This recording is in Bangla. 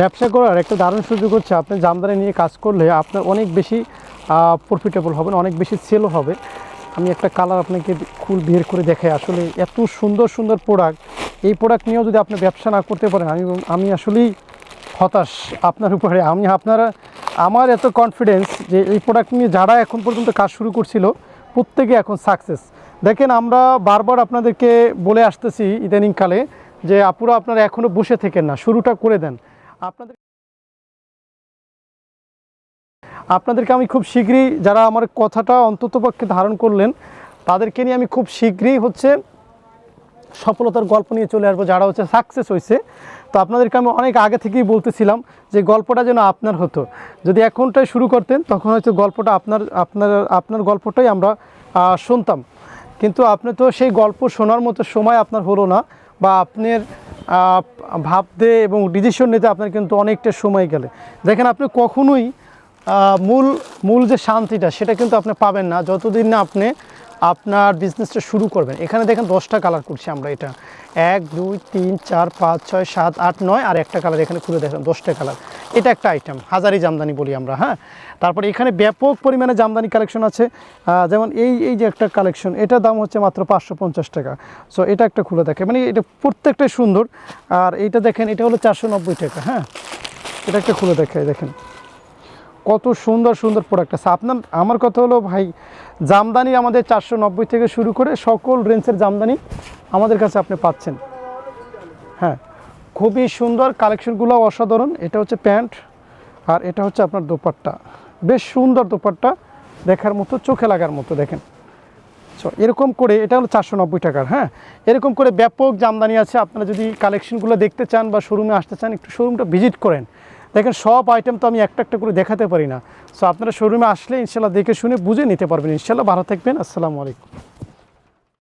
ব্যবসা করার একটা দারুণ সুযোগ হচ্ছে আপনি জামদানি নিয়ে কাজ করলে আপনার অনেক বেশি প্রফিটেবল হবেন অনেক বেশি সেলও হবে। আমি একটা কালার আপনাকে খুল বের করে দেখাই। আসলে এত সুন্দর সুন্দর প্রোডাক্ট এই প্রোডাক্ট নিয়েও যদি আপনি ব্যবসা না করতে পারেন, আমি আমি আসলেই হতাশ আপনার উপরে। আমি আপনারা, আমার এত কনফিডেন্স যে এই প্রোডাক্ট নিয়ে যারা এখন পর্যন্ত কাজ শুরু করছিল, প্রত্যেকে এখন সাকসেস দেখেন, আমরা বারবার আপনাদেরকে বলে আসতেছি ইদানিংকালে যে আপুরা আপনারা এখনও বসে থেকেন না, শুরুটা করে দেন। আপনাদের আপনাদেরকে আমি খুব শীঘ্রই যারা আমার কথাটা অন্ততপক্ষে ধারণ করলেন, তাদেরকে নিয়ে আমি খুব শীঘ্রই হচ্ছে সফলতার গল্প নিয়ে চলে আসব, যারা হচ্ছে সাকসেস হয়েছে। তো আপনাদেরকে আমি অনেক আগে থেকেই বলতেছিলাম যে গল্পটা যেন আপনার হতো। যদি এখনটাই শুরু করতেন, তখন হয়তো গল্পটা আপনার আপনার আপনার গল্পটাই আমরা শুনতাম। কিন্তু আপনি তো সেই গল্প শোনার মতো সময় আপনার হলো না, বা আপনার ভাবতে এবং ডিসিশন নিতে আপনার কিন্তু অনেকটা সময় গেলে। দেখেন আপনি কখনোই মূল মূল যে শান্তিটা সেটা কিন্তু আপনি পাবেন না। যতদিন না আপনি আপনার বিজনেসটা শুরু করবেন। এখানে দেখেন দশটা কালার করছি আমরা এটা। এক, দুই, তিন, চার, পাঁচ, ছয়, সাত, আট, নয় আর একটা কালার এখানে খুলে দেখেন দশটা কালার এটা একটা আইটেম হাজারি জামদানি বলি আমরা হ্যাঁ? তারপরে এখানে ব্যাপক পরিমাণে জামদানি কালেকশন আছে। যেমন এই এই যে একটা কালেকশন এটার দাম হচ্ছে মাত্র পাঁচশো পঞ্চাশ টাকা। সো এটা একটা খুলে দেখে। মানে এটা প্রত্যেকটাই সুন্দর। আর এইটা দেখেন, এটা হলো চারশো নব্বই টাকা হ্যাঁ? এটা একটা খুলে দেখে দেখেন। কত সুন্দর সুন্দর প্রোডাক্ট আছে। আপনার, আমার কথা হলো ভাই, জামদানি আমাদের চারশো নব্বই থেকে শুরু করে সকল রেঞ্জের জামদানি আমাদের কাছে আপনি পাচ্ছেন। হ্যাঁ খুবই সুন্দর কালেকশনগুলো অসাধারণ। এটা হচ্ছে প্যান্ট আর এটা হচ্ছে আপনার দোপাট্টা। বেশ সুন্দর দোপাট্টা দেখার মতো, চোখে লাগার মতো, দেখেন। সো এরকম করে, এটা হলো চারশো নব্বই টাকার হ্যাঁ? এরকম করে ব্যাপক জামদানি আছে। আপনারা যদি কালেকশনগুলো দেখতে চান বা শোরুমে আসতে চান, একটু শোরুমটা ভিজিট করেন। দেখেন সব আইটেম তো আমি একটা একটা করে দেখাতে পারি না। সো আপনারা শোরুমে আসলে ইনশাল্লাহ দেখে শুনে বুঝে নিতে পারবেন। ইনশাল্লাহ ভালো থাকবেন। আসসালামু আলাইকুম।